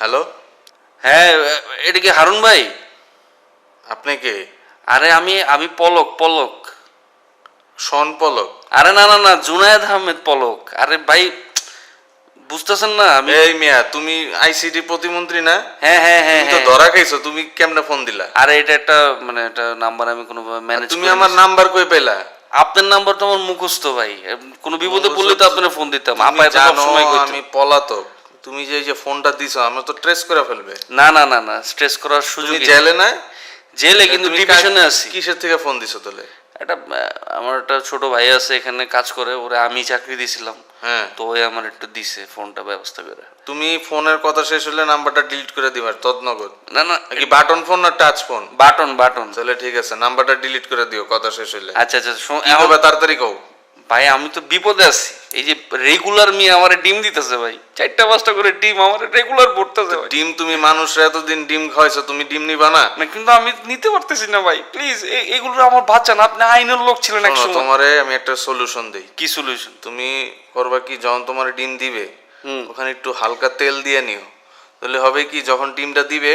Hello? হ্যাঁ এটা কি হারুন ভাই? আপনি কে? আরে আমি আমি পলক পলক। শন পলক। আরে না না না জুনায়েদ আহমেদ পলক। আরে ভাই বুঝতেছেন না আমি এই মিয়া তুমি আইসিটি প্রতিমন্ত্রী না? হ্যাঁ হ্যাঁ হ্যাঁ তুমি তো হ্যাঁ। ধরা খাইছো তুমি কেমনে ফোন দিলা? আরে এটা একটা মানে একটা নাম্বার আমি কোনো ম্যানেজ তুমি আমার নাম্বার কই পেলা? আপনার নাম্বার তো আমার মুখস্থ ভাই। কোনো বিপদে পড়লে তো আপনার ফোন দিতাম। আপায় তো জানো আমি পলাতক। তুমি যে এই যে ফোনটা দিছো আমি তো ট্রেস করে ফেলবে। না না না না স্ট্রেস করার সুযোগ তুমি জেলে না জেলে কিন্তু ডিভিশনে আছি। কিসের থেকে ফোন দিছো তাহলে? একটা আমার একটা ছোট ভাই আছে এখানে কাজ করে ওরে আমি চাকরি দিছিলাম। হ্যাঁ। তো ওই আমার একটু দিছে ফোনটা ব্যবস্থা করে। তুমি ফোনের কথা শেষ হলে নাম্বারটা ডিলিট করে দিবার তদনগর না না কি বাটন ফোন না টাচ ফোন বাটন বাটন তাহলে ঠিক আছে নাম্বারটা ডিলিট করে দিও কথা শেষ হলে আচ্ছা আচ্ছা এখন- তাড়াতাড়ি কও। ভাই আমি তো বিপদে আছি। এই যে রেগুলার মিয়া আমার ডিম দিতেছে ভাই চারটা পাঁচটা করে ডিম আমার রেগুলার পড়তেছে ভাই। ডিম তুমি মানুষরা এতদিন ডিম খাওয়াইছো তুমি ডিম নিবা না? না কিন্তু আমি নিতে পারতেছি না ভাই প্লিজ এগুলো আমার বাচ্চা না আপনি আইনের লোক ছিলেন এক সময়। তোমারে আমি একটা সলিউশন দেই। কি সলিউশন তুমি করবা কি যখন তোমার ডিম দিবে। ওখানে একটু হালকা তেল দিয়ে নিও। তাহলে হবে কি যখন ডিমটা দিবে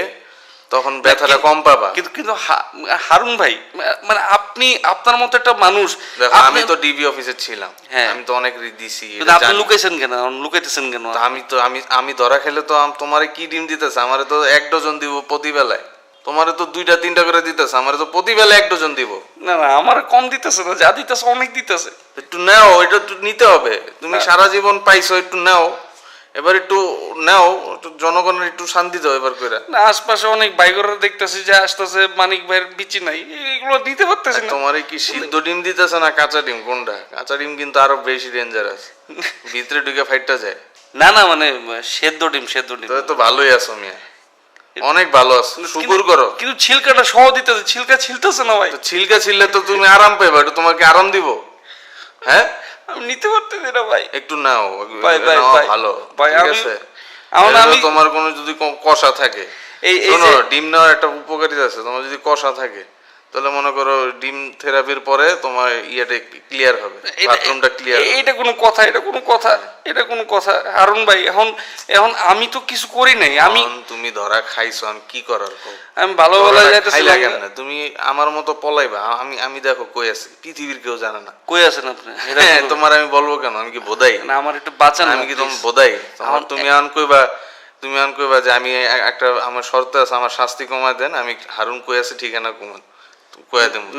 তখন ব্যথাটা কম পাবা। কিন্তু কিন্তু হারুন ভাই মানে আপনি আপনার মতো একটা মানুষ আমি তো ডিবি অফিসে ছিলাম। হ্যাঁ। আমি তো অনেক দিছি কিন্তু আপনি জানি। লুকাইছেন কেন? লুকাইতেছেন কেন? আমি তো আমি আমি ধরা খেলে তো আম- তোমারে কি ডিম দিতেছে? আমারে তো এক ডজন দিব প্রতি বেলায় তোমারে তো দুইটা তিনটা করে দিতেছে আমারে তো প্রতি বেলায় এক ডজন দিব। না না আমার কম দিতেছে না যা দিতেছে অনেক দিতেছে। একটু নাও এটা একটু নিতে হবে। তুমি সারা জীবন পাইছো একটু নাও। এবার একটু নাও একটু জনগণের একটু শান্তি দাও এবার করে না আশপাশে অনেক বাইকরা দেখতেছি যে আসতেছে মানিক ভাইয়ের বিচি নাই এগুলো দিতে পারতেছি না। তোমার কি সিদ্ধ ডিম দিতেছে না কাঁচা ডিম? কোনটা? কাঁচা ডিম কিন্তু আরও বেশি ডেঞ্জারাস ভিতরে ঢুকে ফাইটটা যায়। না না মানে সেদ্ধ ডিম সেদ্ধ ডিম। তো তো ভালোই আছো মিয়া। অনেক ভালো আছো। শুকুর করো। কিন্তু ছিলকাটা সহ দিতেছে ছিলকা ছিলতেছে না ভাই। ছিলকা ছিললে তো তুমি আরাম পাইবা একটু তোমাকে আরাম দিব। হ্যাঁ? আমি নিতে পারতেছি না ভাই। একটু নাও ভাই, ভাই, ভাই, ভালো ভাই, আমি- আমি- তোমার কোনো যদি কষা থাকে। এই- এই শোনো ডিম নেওয়ার একটা উপকারিতা আছে তোমার যদি কষা থাকে। তাহলে মনে করো ডিম থেরাপির পরে তোমার ইয়েটা ক্লিয়ার হবে বাথরুমটা ক্লিয়ার এটা কোনো কথা এটা কোনো কথা এটা কোনো কথা। হারুন ভাই এখন এখন আমি তো কিছু করি নাই আমি তুমি ধরা খাইছো আমি কি করার আমি ভালো ভালো যাইতেছিলাম কেমনে? তুমি আমার মতো পলাইবা আমি আমি দেখো কই আছি পৃথিবীর কেউ জানে না। কই আছেন আপনি? হ্যাঁ তোমার আমি বলব কেন? আমি কি বোধাই? না আমার একটু বাঁচান আমি কি। তোমার বোধাই? তুমি আন কইবা তুমি আন কইবা যে আমি একটা আমার শর্ত আছে আমার শাস্তি কমায় দেন আমি হারুন কই আছে ঠিকানা কমান দেব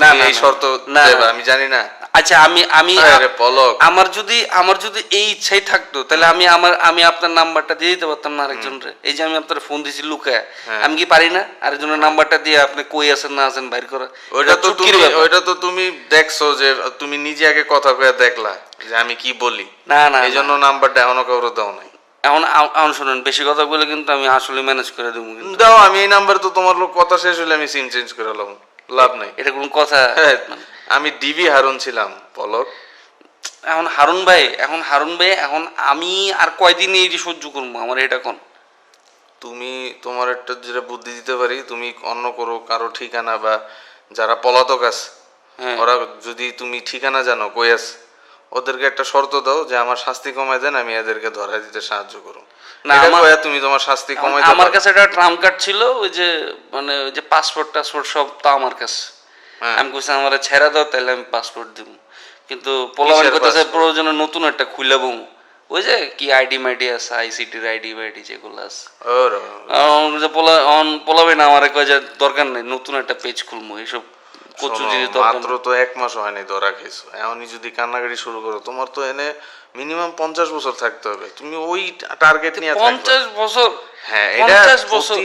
না, তুমি এই শর্ত না, আমি জানি না। আচ্ছা আমি আমি পলক। আমার যদি আমার যদি এই ইচ্ছাই থাকতো তাহলে আমি আমার আমি আপনার নাম্বারটা দিয়ে দিতে পারতাম না আরেকজনের এই যে আমি আপনার ফোন দিছি লুকায়। আমি কি পারি না? আরেকজনের নাম্বারটা দিয়ে আপনি কই আছেন না আছেন বাইর করা। ওইটা তো তুমি ওইটা তো তুমি দেখছ যে তুমি নিজে আগে কথা কয়ে দেখলা যে আমি কি বলি। না না এই জন্য নাম্বারটা এখনও কাউরে দাও নাই। এখন এখন শুনুন বেশি কথা বলে কিন্তু আমি আসলে ম্যানেজ করে দেবো দাও আমি এই নাম্বার তো তোমার লোক কথা শেষ হলে আমি সিম চেঞ্জ করে লাভ লাভ নাই। এটা কোন কথা। হ্যাঁ, আমি ডিবি হারুন ছিলাম পলক। এখন হারুন ভাই এখন হারুন ভাই এখন আমি আর কয়দিন এই যে সহ্য করব আমার এটা কোন তুমি তোমার একটা যেটা বুদ্ধি দিতে পারি তুমি অন্য করো কারও ঠিকানা বা যারা পলাতক আছে হ্যাঁ। ওরা যদি তুমি ঠিকানা জানো কই আছে? ওদেরকে একটা শর্ত দাও যে আমার শাস্তি কমায় দেন আমি এদেরকে ধরা দিতে সাহায্য করো না, আমার- তুমি তোমার শাস্তি কমাই আমার কাছে একটা ট্রাম কার্ড ছিল ওই যে মানে ওই যে পাসপোর্ট টাসপোর্ট সব তো আমার কাছে। হ্যাঁ। আমি কইছি আমার ছেড়ে দাও তাহলে আমি পাসপোর্ট দিব। কিন্তু পোলাবান কিসের প্রয়োজনে নতুন একটা খুলে বউ। ওই যে কি আইডি মাইডি আছে আইসিটির আইডি মাইডি যেগুলো আছে। পোলা অন পোলাবে না আমার কয় যে দরকার নেই নতুন একটা পেজ খুলবো এইসব কচু শোনো, মাত্র তো এক মাস হয়নি ধরা খেয়েছো। এমনই যদি কান্নাকাটি শুরু করো তোমার তো এনে মিনিমাম পঞ্চাশ বছর থাকতে হবে। তুমি ওই টার্গেট নিয়ে পঞ্চাশ বছর? হ্যাঁ এটা বছর?